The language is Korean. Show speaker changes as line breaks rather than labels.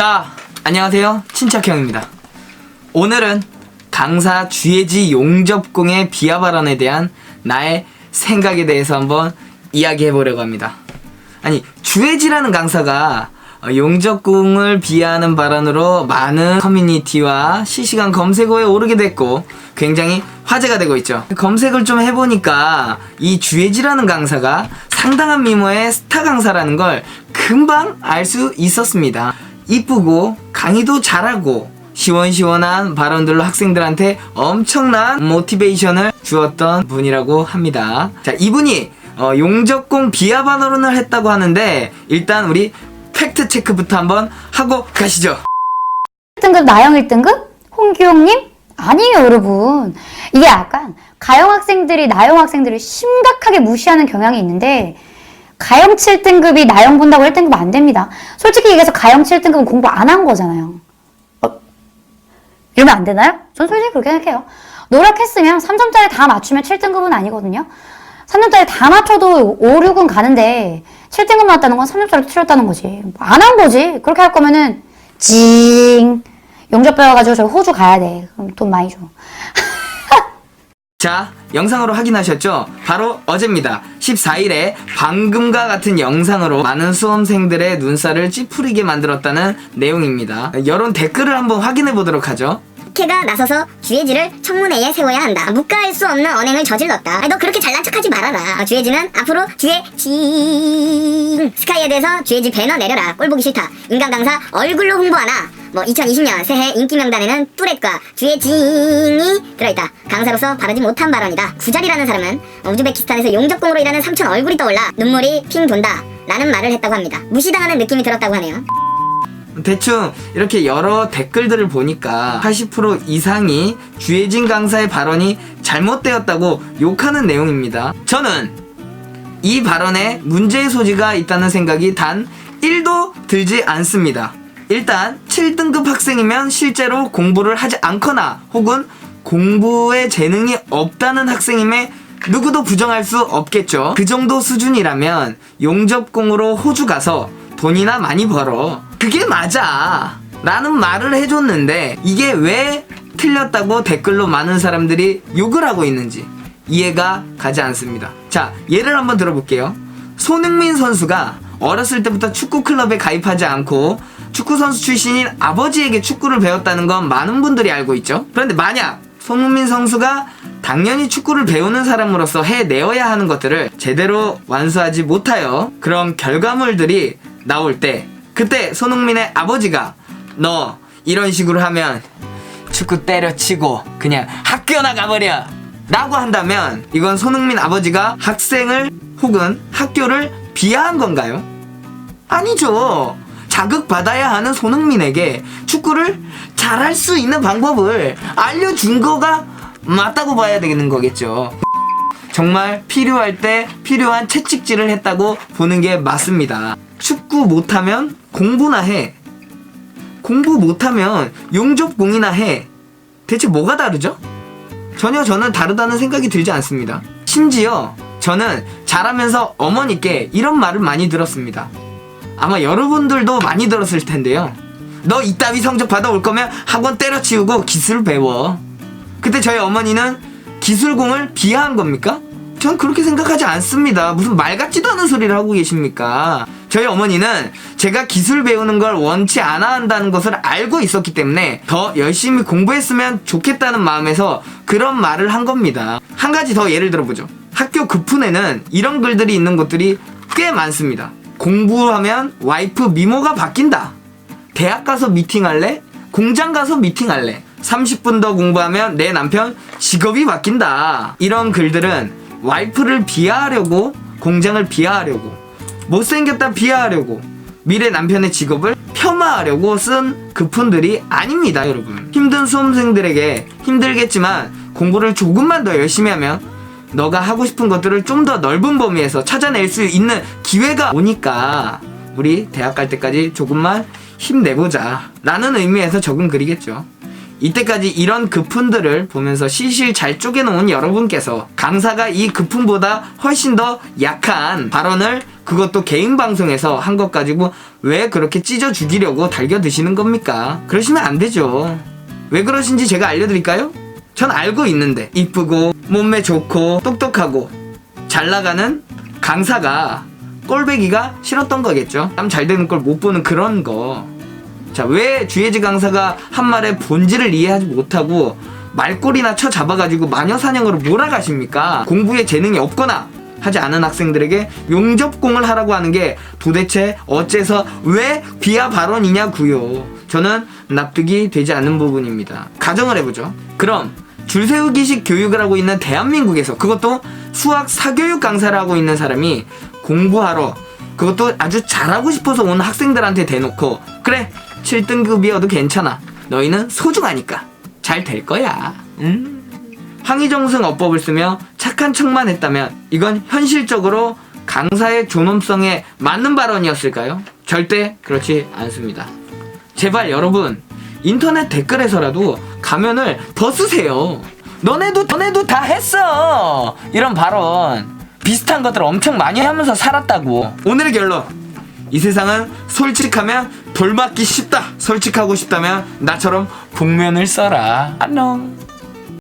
자, 안녕하세요. 친척형입니다. 오늘은 강사 주예지 용접공의 비하 발언에 대한 나의 생각에 대해서 한번 이야기해 보려고 합니다. 아니, 주예지라는 강사가 어, 용접공을 비하하는 발언으로 많은 커뮤니티와 실시간 검색어에 오르게 됐고 굉장히 화제가 되고 있죠. 검색을 좀 해보니까 이 주예지라는 강사가 상당한 미모의 스타 강사라는 걸 금방 알 수 있었습니다. 이쁘고 강의도 잘하고 시원시원한 발언들로 학생들한테 엄청난 모티베이션을 주었던 분이라고 합니다. 자, 이분이 어, 용접공 비하 발언을 했다고 하는데 일단 우리 팩트 체크부터 한번 하고 가시죠.
1등급 나영 1등급? 홍규영님? 아니에요 여러분 이게 약간 가영 학생들이 나영 학생들을 심각하게 무시하는 경향이 있는데 가영 7등급이 나영 본다고 1등급 안 됩니다 솔직히 얘기해서 가영 7등급은 공부 안 한 거잖아요 어? 이러면 안 되나요? 전 솔직히 그렇게 생각해요 노력했으면 3점짜리 다 맞추면 7등급은 아니거든요 3점짜리 다 맞춰도 5, 6은 가는데 7등급 맞다는 건 3점짜리 틀렸다는 거지 안 한 거지 그렇게 할 거면은 징 용접 배워가지고 저 호주 가야 돼. 그럼 돈 많이 줘.
자, 영상으로 확인하셨죠? 바로 어제입니다. 14일에 방금과 같은 영상으로 많은 수험생들의 눈살을 찌푸리게 만들었다는 내용입니다. 여론 댓글을 한번 확인해 보도록 하죠.
국회가 나서서 주예지를 청문회에 세워야 한다. 묵과할 수 없는 언행을 저질렀다. 아니, 너 그렇게 잘난 척하지 말아라. 어, 주예지는 앞으로 주예지 스카이에 대해서 주예지 배너 내려라. 꼴 보기 싫다. 인간 강사 얼굴로 홍보하나. 뭐 2020년 새해 인기 명단에는 뚜렛과 주예징이 들어있다. 강사로서 바르지 못한 발언이다. 구자리라는 사람은 우즈베키스탄에서 용접공으로 일하는 삼촌 얼굴이 떠올라 눈물이 핑 돈다. 라는 말을 했다고 합니다. 무시당하는 느낌이 들었다고 하네요.
대충 이렇게 여러 댓글들을 보니까 80% 이상이 주혜진 강사의 발언이 잘못되었다고 욕하는 내용입니다. 저는 이 발언에 문제의 소지가 있다는 생각이 단 1도 들지 않습니다. 일단 7등급 학생이면 실제로 공부를 하지 않거나 혹은 공부에 재능이 없다는 학생임에 누구도 부정할 수 없겠죠. 그 정도 수준이라면 용접공으로 호주 가서 돈이나 많이 벌어. 그게 맞아. 라는 말을 해줬는데 이게 왜 틀렸다고 댓글로 많은 사람들이 욕을 하고 있는지 이해가 가지 않습니다. 자, 예를 한번 들어볼게요. 손흥민 선수가 어렸을 때부터 축구 클럽에 가입하지 않고 축구 선수 출신인 아버지에게 축구를 배웠다는 건 많은 분들이 알고 있죠. 그런데 만약 손흥민 선수가 당연히 축구를 배우는 사람으로서 해내어야 하는 것들을 제대로 완수하지 못하여 그런 결과물들이 나올 때 그때 손흥민의 아버지가 너 이런 식으로 하면 축구 때려치고 그냥 학교 나가버려 라고 한다면 이건 손흥민 아버지가 학생을 혹은 학교를 비하한 건가요? 아니죠. 자극받아야 하는 손흥민에게 축구를 잘할 수 있는 방법을 알려준 거가 맞다고 봐야 되는 거겠죠. 정말 필요할 때 필요한 채찍질을 했다고 보는 게 맞습니다. 축구 못하면 공부나 해. 공부 못하면 용접공이나 해. 대체 뭐가 다르죠? 전혀 저는 다르다는 생각이 들지 않습니다. 심지어 저는 자라면서 어머니께 이런 말을 많이 들었습니다. 아마 여러분들도 많이 들었을 텐데요. 너 이따위 성적 받아올 거면 학원 때려치우고 기술 배워. 그때 저희 어머니는 기술공을 비하한 겁니까? 전 그렇게 생각하지 않습니다. 무슨 말 같지도 않은 소리를 하고 계십니까? 저희 어머니는 제가 기술 배우는 걸 원치 않아 한다는 것을 알고 있었기 때문에 더 열심히 공부했으면 좋겠다는 마음에서 그런 말을 한 겁니다. 한 가지 더 예를 들어보죠. 학교 급훈에는 이런 글들이 있는 곳들이 꽤 많습니다. 공부하면 와이프 미모가 바뀐다. 대학 가서 미팅할래? 공장 가서 미팅할래? 30분 더 공부하면 내 남편 직업이 바뀐다. 이런 글들은 와이프를 비하하려고 공장을 비하하려고 못생겼다 비하하려고 미래 남편의 직업을 폄하하려고 쓴 급훈들이 아닙니다, 여러분. 힘든 수험생들에게 힘들겠지만 공부를 조금만 더 열심히 하면 너가 하고 싶은 것들을 좀 더 넓은 범위에서 찾아낼 수 있는 기회가 오니까 우리 대학 갈 때까지 조금만 힘내보자. 라는 의미에서 적은 글이겠죠. 이때까지 이런 급품들을 보면서 실실 잘 쪼개놓은 여러분께서 강사가 이 급품보다 훨씬 더 약한 발언을 그것도 개인 방송에서 한 것 가지고 왜 그렇게 찢어 죽이려고 달겨 드시는 겁니까? 그러시면 안 되죠. 왜 그러신지 제가 알려드릴까요? 전 알고 있는데 이쁘고 몸매 좋고 똑똑하고 잘 나가는 강사가 꼴배기가 싫었던 거겠죠. 남 잘 되는 걸 못 보는 그런 거. 자, 왜 주예지 강사가 한 말의 본질을 이해하지 못하고 말꼬리나 쳐 잡아가지고 마녀 사냥으로 몰아가십니까? 공부에 재능이 없거나 하지 않은 학생들에게 용접공을 하라고 하는 게 도대체 어째서 왜 비하 발언이냐고요. 저는 납득이 되지 않는 부분입니다. 가정을 해보죠. 그럼 줄 세우기식 교육을 하고 있는 대한민국에서 그것도 수학 사교육 강사를 하고 있는 사람이 공부하러 그것도 아주 잘하고 싶어서 온 학생들한테 대놓고 그래 7등급이어도 괜찮아 너희는 소중하니까 잘 될 거야 음. 항의정승 어법을 쓰며 착한 척만 했다면 이건 현실적으로 강사의 존엄성에 맞는 발언이었을까요? 절대 그렇지 않습니다 제발 여러분 인터넷 댓글에서라도 가면을 더 쓰세요. 너네도 너네도 다 했어. 이런 발언 비슷한 것들 엄청 많이 하면서 살았다고. 오늘의 결론. 이 세상은 솔직하면 돌 맞기 쉽다. 솔직하고 싶다면 나처럼 복면을 써라. 안녕.